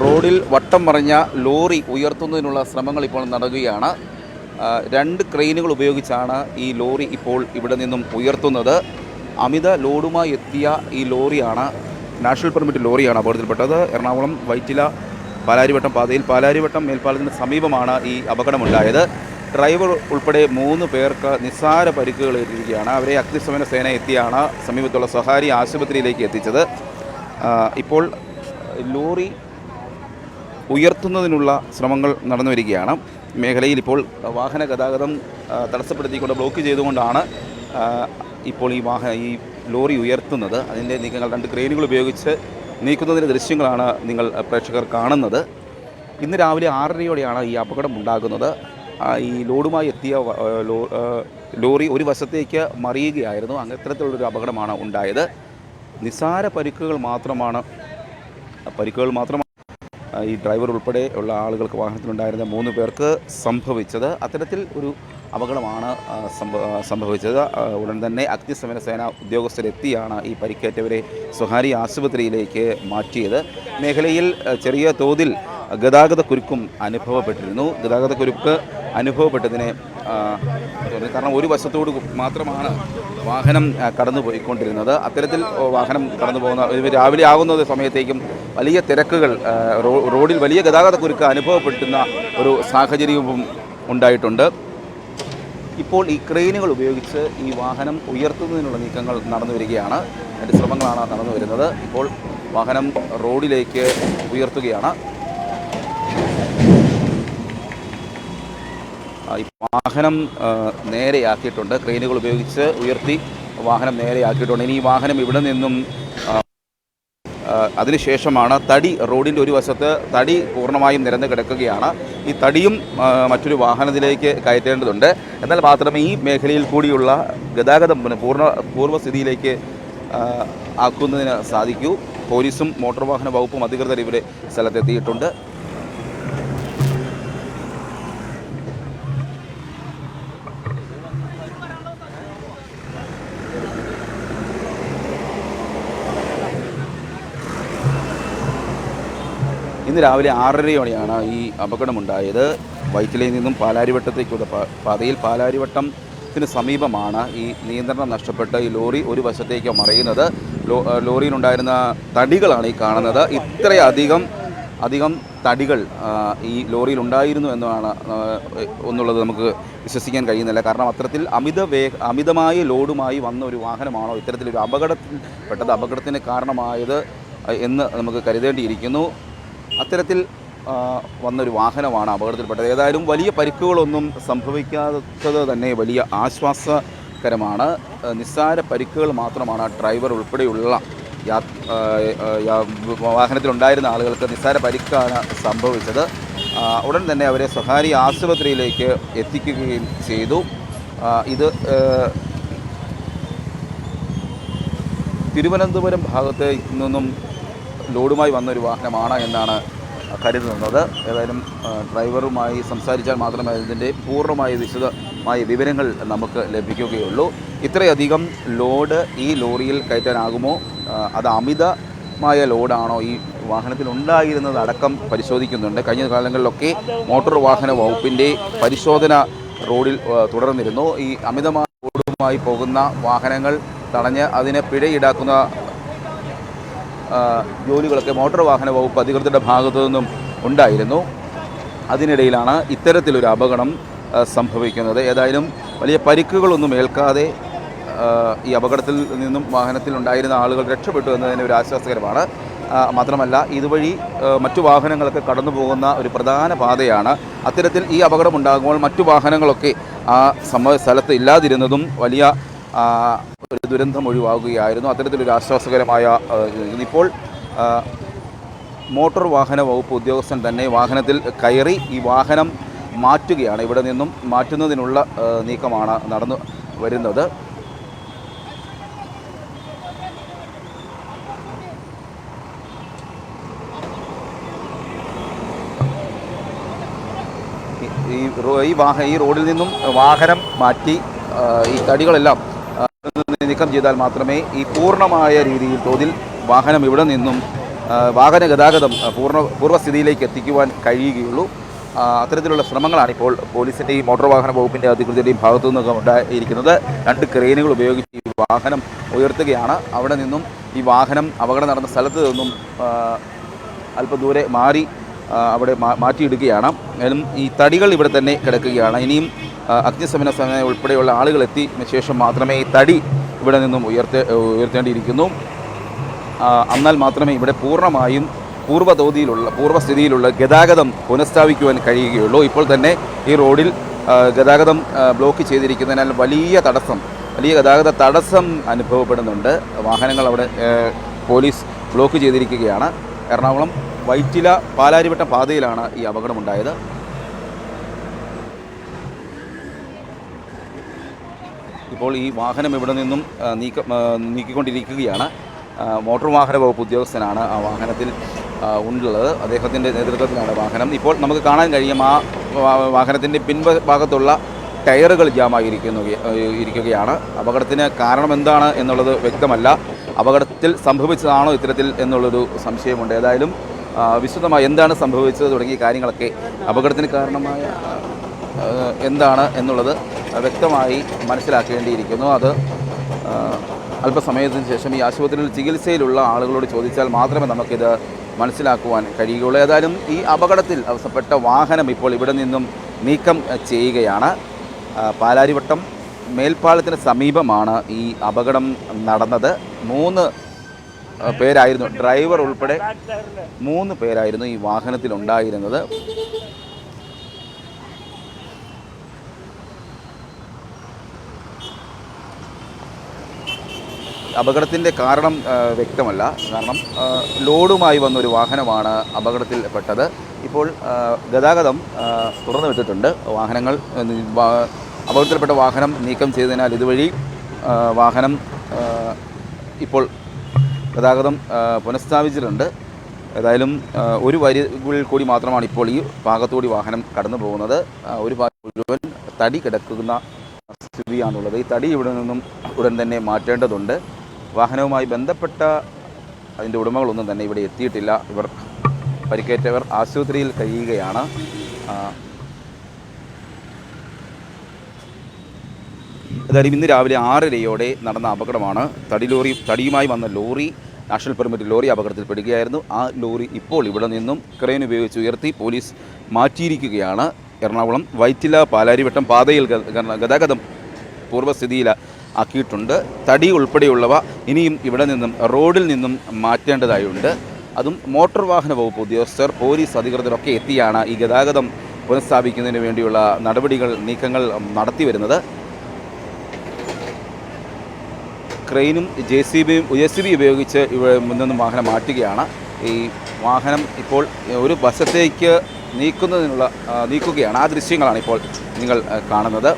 റോഡിൽ വട്ടം മറിഞ്ഞ ലോറി ഉയർത്തുന്നതിനുള്ള ശ്രമങ്ങൾ ഇപ്പോൾ നടക്കുകയാണ്. രണ്ട് ക്രെയിനുകൾ ഉപയോഗിച്ചാണ് ഈ ലോറി ഇപ്പോൾ ഇവിടെ നിന്നും ഉയർത്തുന്നത്. അമിത ലോഡുമായി എത്തിയ ഈ ലോറിയാണ് നാഷണൽ പെർമിറ്റ് ലോറിയാണ് അപകടത്തിൽപ്പെട്ടത്. എറണാകുളം വൈറ്റില പാലാരിവട്ടം പാതയിൽ പാലാരിവട്ടം മേൽപ്പാലത്തിന് സമീപമാണ് ഈ അപകടമുണ്ടായത്. ഡ്രൈവർ ഉൾപ്പെടെ മൂന്ന് പേർക്ക് നിസ്സാര പരിക്കുകൾ ഏറ്റിരിക്കുകയാണ്. അവരെ അഗ്നിശമന സേന എത്തിയാണ് സമീപത്തുള്ള സ്വകാര്യ ആശുപത്രിയിലേക്ക് എത്തിച്ചത്. ഇപ്പോൾ ലോറി ഉയർത്തുന്നതിനുള്ള ശ്രമങ്ങൾ നടന്നു വരികയാണ്. മേഖലയിൽ ഇപ്പോൾ വാഹന ഗതാഗതം തടസ്സപ്പെടുത്തിക്കൊണ്ട് ബ്ലോക്ക് ചെയ്തുകൊണ്ടാണ് ഇപ്പോൾ ഈ വാഹന ഈ ലോറി ഉയർത്തുന്നത്. അതിന്റെ നീക്കങ്ങൾ രണ്ട് ക്രെയിനുകൾ ഉപയോഗിച്ച് നീക്കുന്നതിന്റെ ദൃശ്യങ്ങളാണ് നിങ്ങൾ പ്രേക്ഷകർ കാണുന്നത്. ഇന്ന് രാവിലെ ആറരയോടെയാണ് ഈ അപകടം ഉണ്ടാകുന്നത്. ഈ ലോഡുമായി എത്തിയ ലോറി ഒരു വശത്തേക്ക് മറിയുകയായിരുന്നു. അങ്ങനെ ഇത്തരത്തിലുള്ളൊരു അപകടമാണ് ഉണ്ടായത്. നിസാര പരിക്കുകൾ മാത്രമാണ് പരിക്കുകൾ മാത്രമാണ് ഈ ഡ്രൈവർ ഉൾപ്പെടെ ഉള്ള ആളുകൾക്ക് വാഹനത്തിലുണ്ടായിരുന്ന മൂന്ന് പേർക്ക് സംഭവിച്ചത് അത്തരത്തിൽ ഒരു അപകടമാണ് സംഭവിച്ചത്. ഉടൻ തന്നെ അഗ്നിശമന സേന ഉദ്യോഗസ്ഥരെത്തിയാണ് ഈ പരിക്കേറ്റവരെ സ്വകാര്യ ആശുപത്രിയിലേക്ക് മാറ്റിയത്. മേഖലയിൽ ചെറിയ തോതിൽ ഗതാഗത കുരുക്കും അനുഭവപ്പെട്ടിരുന്നു. ഗതാഗത കുരുക്ക് അനുഭവപ്പെട്ടതിനെ തോന്നി. കാരണം ഒരു വശത്തോട് മാത്രമാണ് വാഹനം കടന്നു പോയിക്കൊണ്ടിരുന്നത് അത്തരത്തിൽ വാഹനം കടന്നു പോകുന്ന രാവിലെ ആകുന്ന സമയത്തേക്കും വലിയ തിരക്കുകൾ റോഡിൽ വലിയ ഗതാഗത കുരുക്ക് അനുഭവപ്പെടുന്ന ഒരു സാഹചര്യവും ഉണ്ടായിട്ടുണ്ട്. ഇപ്പോൾ ഈ ക്രെയിനുകൾ ഉപയോഗിച്ച് ഈ വാഹനം ഉയർത്തുന്നതിനുള്ള നീക്കങ്ങൾ നടന്നു വരികയാണ്. അതിന്റെ ശ്രമങ്ങളാണ് നടന്നു വരുന്നത്. ഇപ്പോൾ വാഹനം റോഡിലേക്ക് ഉയർത്തുകയാണ്. വാഹനം നേരെയാക്കിയിട്ടുണ്ട്. ക്രെയിനുകൾ ഉപയോഗിച്ച് ഉയർത്തി വാഹനം നേരെയാക്കിയിട്ടുണ്ട്. ഇനി ഈ വാഹനം ഇവിടെ നിന്നും അതിനുശേഷമാണ് തടി റോഡിന്റെ ഒരു വശത്ത് തടി പൂർണമായും നിരന്ന് കിടക്കുകയാണ്. ഈ തടിയും മറ്റൊരു വാഹനത്തിലേക്ക് കയറ്റേണ്ടതുണ്ട്. എന്നാൽ മാത്രമേ ഈ മേഖലയിൽ കൂടിയുള്ള ഗതാഗതം പൂർണ പൂർവസ്ഥിതിയിലേക്ക് ആക്കുന്നതിന് സാധിക്കൂ. പോലീസും മോട്ടോർ വാഹന വകുപ്പും അധികൃതർ ഇവിടെ സ്ഥലത്തെത്തിയിട്ടുണ്ട്. ഇന്ന് രാവിലെ ആറരയോടെയാണ് ഈ അപകടമുണ്ടായത്. വൈറ്റിലയിൽ നിന്നും പാലാരിവട്ടത്തേക്കുള്ള പാതയിൽ പാലാരിവട്ടത്തിന് സമീപമാണ് ഈ നിയന്ത്രണം നഷ്ടപ്പെട്ട് ഈ ലോറി ഒരു വശത്തേക്ക് മറയുന്നത്. ലോ ലോറിയിലുണ്ടായിരുന്ന തടികളാണ് ഈ കാണുന്നത്. ഇത്രയധികം അധികം തടികൾ ഈ ലോറിയിൽ ഉണ്ടായിരുന്നു എന്നാണ് എന്നുള്ളത് നമുക്ക് വിശ്വസിക്കാൻ കഴിയുന്നില്ല. കാരണം അത്തരത്തിൽ അമിത വേ അമിതമായ ലോഡുമായി വന്ന ഒരു വാഹനമാണോ ഇത്തരത്തിലൊരു അപകടത്തിൽ പെട്ടത് അപകടത്തിന് കാരണമായത് എന്ന് നമുക്ക് കരുതേണ്ടിയിരിക്കുന്നു. അത്തരത്തിൽ വന്നൊരു വാഹനമാണ് അപകടത്തിൽപ്പെട്ടത്. ഏതായാലും വലിയ പരിക്കുകളൊന്നും സംഭവിക്കാത്തത് തന്നെ വലിയ ആശ്വാസകരമാണ്. നിസ്സാര പരിക്കുകൾ മാത്രമാണ് ഡ്രൈവർ ഉൾപ്പെടെയുള്ള വാഹനത്തിലുണ്ടായിരുന്ന ആളുകൾക്ക് നിസ്സാര പരിക്കാണ് സംഭവിച്ചത്. ഉടൻ തന്നെ അവരെ സ്വകാര്യ ആശുപത്രിയിലേക്ക് എത്തിക്കുകയും ചെയ്തു. ഇത് തിരുവനന്തപുരം ഭാഗത്ത് നിന്നും ലോഡുമായി വന്നൊരു വാഹനമാണ് എന്നാണ് കരുതുന്നത്. ഏതായാലും ഡ്രൈവറുമായി സംസാരിച്ചാൽ മാത്രമേ അതിന്റെ പൂർണമായ വിശദമായ വിവരങ്ങൾ നമുക്ക് ലഭിക്കുകയുള്ളൂ. ഇത്രയധികം ലോഡ് ഈ ലോറിയിൽ കയറ്റാനാകുമോ? അത് അമിതമായ ലോഡാണോ ഈ വാഹനത്തിൽ ഉണ്ടായിരുന്നത് അടക്കം പരിശോധിക്കുന്നുണ്ട്. കഴിഞ്ഞ കാലങ്ങളിലൊക്കെ മോട്ടോർ വാഹന വകുപ്പിന്റെ പരിശോധന റോഡിൽ തുടർന്നിരുന്നു. ഈ അമിതമായ ലോഡുമായി പോകുന്ന വാഹനങ്ങൾ തടഞ്ഞ് അതിനെ പിഴ ഈടാക്കുന്ന ജോലികളൊക്കെ മോട്ടോർ വാഹന വകുപ്പ് അധികൃതരുടെ ഭാഗത്തു നിന്നും ഉണ്ടായിരുന്നു. അതിനിടയിലാണ് ഇത്തരത്തിലൊരു അപകടം സംഭവിക്കുന്നത്. ഏതായാലും വലിയ പരിക്കുകളൊന്നും ഏൽക്കാതെ ഈ അപകടത്തിൽ നിന്നും വാഹനത്തിൽ ഉണ്ടായിരുന്ന ആളുകൾ രക്ഷപ്പെട്ടു എന്നതിന് ഒരു ആശ്വാസകരമാണ്. മാത്രമല്ല ഇതുവഴി മറ്റു വാഹനങ്ങളൊക്കെ കടന്നു പോകുന്ന ഒരു പ്രധാന പാതയാണ്. അത്തരത്തിൽ ഈ അപകടം ഉണ്ടാകുമ്പോൾ മറ്റു വാഹനങ്ങളൊക്കെ ആ സംഭവ സ്ഥലത്ത് ഇല്ലാതിരുന്നതും വലിയ ദുരന്തം ഒഴിവാകുകയായിരുന്നു. അത്തരത്തിലൊരു ആശ്വാസകരമായ ഇന്നിപ്പോൾ മോട്ടോർ വാഹന വകുപ്പ് ഉദ്യോഗസ്ഥൻ തന്നെ വാഹനത്തിൽ കയറി ഈ വാഹനം മാറ്റുകയാണ്. ഇവിടെ നിന്നും മാറ്റുന്നതിനുള്ള നീക്കമാണ് നടന്നു വരുന്നത്. ഈ- വാഹ ഈ റോഡിൽ നിന്നും വാഹനം മാറ്റി ഈ തടികളെല്ലാം നീക്കം ചെയ്താൽ മാത്രമേ ഈ പൂർണമായ രീതിയിൽ തോതിൽ വാഹനം ഇവിടെ നിന്നും വാഹന ഗതാഗതം പൂർണ പൂർവസ്ഥിതിയിലേക്ക് എത്തിക്കുവാൻ കഴിയുകയുള്ളൂ. അത്തരത്തിലുള്ള ശ്രമങ്ങളാണ് ഇപ്പോൾ പോലീസിന്റെയും മോട്ടോർ വാഹന വകുപ്പിന്റെ അധികൃതരുടെയും ഭാഗത്തു നിന്നൊക്കെ ഉണ്ടായിരിക്കുന്നത്. രണ്ട് ക്രെയിനുകൾ ഉപയോഗിച്ച് ഈ വാഹനം ഉയർത്തുകയാണ്. അവിടെ നിന്നും ഈ വാഹനം അപകടം നടന്ന സ്ഥലത്ത് നിന്നും അല്പം ദൂരെ മാറി അവിടെ മാറ്റിയിടുകയാണ്. എന്നാലും ഈ തടികൾ ഇവിടെ തന്നെ കിടക്കുകയാണ്. ഇനിയും അഗ്നിശമന സേന ഉൾപ്പെടെയുള്ള ആളുകൾ എത്തിയ ശേഷം മാത്രമേ ഈ തടി ഇവിടെ നിന്നും ഉയർത്തേ ഉയർത്തേണ്ടിയിരിക്കുന്നു. എന്നാൽ മാത്രമേ ഇവിടെ പൂർണമായും പൂർവതോതിയിലുള്ള പൂർവസ്ഥിതിയിലുള്ള ഗതാഗതം പുനഃസ്ഥാപിക്കുവാൻ കഴിയുകയുള്ളൂ. ഇപ്പോൾ തന്നെ ഈ റോഡിൽ ഗതാഗതം ബ്ലോക്ക് ചെയ്തിരിക്കുന്നതിനാൽ വലിയ തടസ്സം വലിയ ഗതാഗത തടസ്സം അനുഭവപ്പെടുന്നുണ്ട്. വാഹനങ്ങൾ അവിടെ പോലീസ് ബ്ലോക്ക് ചെയ്തിരിക്കുകയാണ്. എറണാകുളം വൈറ്റില പാലാരിവട്ടം പാതയിലാണ് ഈ അപകടമുണ്ടായത്. ഇപ്പോൾ ഈ വാഹനം ഇവിടെ നിന്നും നീക്ക നീക്കിക്കൊണ്ടിരിക്കുകയാണ്. മോട്ടോർ വാഹന വകുപ്പ് ഉദ്യോഗസ്ഥനാണ് ആ വാഹനത്തിൽ ഉള്ളത്. അദ്ദേഹത്തിന്റെ നേതൃത്വത്തിലാണ് വാഹനം. ഇപ്പോൾ നമുക്ക് കാണാൻ കഴിയും ആ വാഹനത്തിന്റെ പിൻഭാഗത്തുള്ള ടയറുകൾ ജാമായിരിക്കുന്നു ഇരിക്കുകയാണ്. അപകടത്തിന് കാരണം എന്താണ് എന്നുള്ളത് വ്യക്തമല്ല. അപകടത്തിൽ സംഭവിച്ചതാണോ ഇത്തരത്തിൽ എന്നുള്ളൊരു സംശയമുണ്ട്. ഏതായാലും വിശദമായി എന്താണ് സംഭവിച്ചത് തുടങ്ങിയ കാര്യങ്ങളൊക്കെ അപകടത്തിന് കാരണമായ എന്താണ് എന്നുള്ളത് വ്യക്തമായി മനസ്സിലാക്കേണ്ടിയിരിക്കുന്നു. അത് അല്പസമയത്തിന് ശേഷം ഈ ആശുപത്രിയിൽ ചികിത്സയിലുള്ള ആളുകളോട് ചോദിച്ചാൽ മാത്രമേ നമുക്കിത് മനസ്സിലാക്കുവാൻ കഴിയുകയുള്ളൂ. ഏതായാലും ഈ അപകടത്തിൽ അവസരപ്പെട്ട വാഹനം ഇപ്പോൾ ഇവിടെ നിന്നും നീക്കം ചെയ്യുകയാണ്. പാലാരിവട്ടം മേൽപ്പാലത്തിന് സമീപമാണ് ഈ അപകടം നടന്നത്. മൂന്ന് പേരായിരുന്നു ഡ്രൈവർ ഉൾപ്പെടെ മൂന്ന് പേരായിരുന്നു ഈ വാഹനത്തിൽ അപകടത്തിന്റെ കാരണം വ്യക്തമല്ല. കാരണം ലോഡുമായി വന്ന ഒരു വാഹനമാണ് അപകടത്തിൽപ്പെട്ടത്. ഇപ്പോൾ ഗതാഗതം തുറന്നു വിട്ടിട്ടുണ്ട് വാഹനങ്ങൾ അപകടത്തിൽപ്പെട്ട വാഹനം നീക്കം ചെയ്തതിനാൽ ഇതുവഴി വാഹനം ഇപ്പോൾ ഗതാഗതം പുനഃസ്ഥാപിച്ചിട്ടുണ്ട്. ഏതായാലും ഒരു വരികളിൽ കൂടി മാത്രമാണ് ഇപ്പോൾ ഈ ഭാഗത്തുകൂടി വാഹനം കടന്നു പോകുന്നത്. ഒരു ഭാഗം മുഴുവൻ തടി കിടക്കുന്ന സ്ഥിതിയാണുള്ളത്. ഈ തടി ഇവിടെ നിന്നും ഉടൻ തന്നെ മാറ്റേണ്ടതുണ്ട്. വാഹനവുമായി ബന്ധപ്പെട്ട അതിന്റെ ഉടമകളൊന്നും തന്നെ ഇവിടെ എത്തിയിട്ടില്ല. ഇവർ പരിക്കേറ്റവർ ആശുപത്രിയിൽ കഴിയുകയാണ്. ഏതായാലും ഇന്ന് രാവിലെ ആറരയോടെ നടന്ന അപകടമാണ്. തടി ലോറി തടിയുമായി വന്ന ലോറി നാഷണൽ പെർമിറ്റ് ലോറി അപകടത്തിൽപ്പെടുകയായിരുന്നു. ആ ലോറി ഇപ്പോൾ ഇവിടെ നിന്നും ക്രെയിൻ ഉപയോഗിച്ച് ഉയർത്തി പോലീസ് മാറ്റിയിരിക്കുകയാണ്. എറണാകുളം വൈറ്റില പാലാരിവട്ടം പാതയിൽ ഗതാഗതം പൂർവസ്ഥിതിയിൽ ആക്കിയിട്ടുണ്ട്. തടി ഉൾപ്പെടെയുള്ളവ ഇനിയും ഇവിടെ നിന്നും റോഡിൽ നിന്നും മാറ്റേണ്ടതായുണ്ട്. അതും മോട്ടോർ വാഹന വകുപ്പ് ഉദ്യോഗസ്ഥർ പോലീസ് അധികൃതരൊക്കെ എത്തിയാണ് ഈ ഗതാഗതം പുനഃസ്ഥാപിക്കുന്നതിന് വേണ്ടിയുള്ള നടപടികൾ നീക്കങ്ങൾ നടത്തി വരുന്നത്. ക്രെയിനും ജെ സി ബിയും ജെ സി ബി ഉപയോഗിച്ച് ഇവിടെ നിന്നും വാഹനം മാറ്റുകയാണ്. ഈ വാഹനം ഇപ്പോൾ ഒരു വശത്തേക്ക് നീക്കുന്നതിനുള്ള നീക്കുകയാണ്. ആ ദൃശ്യങ്ങളാണ് ഇപ്പോൾ നിങ്ങൾ കാണുന്നത്.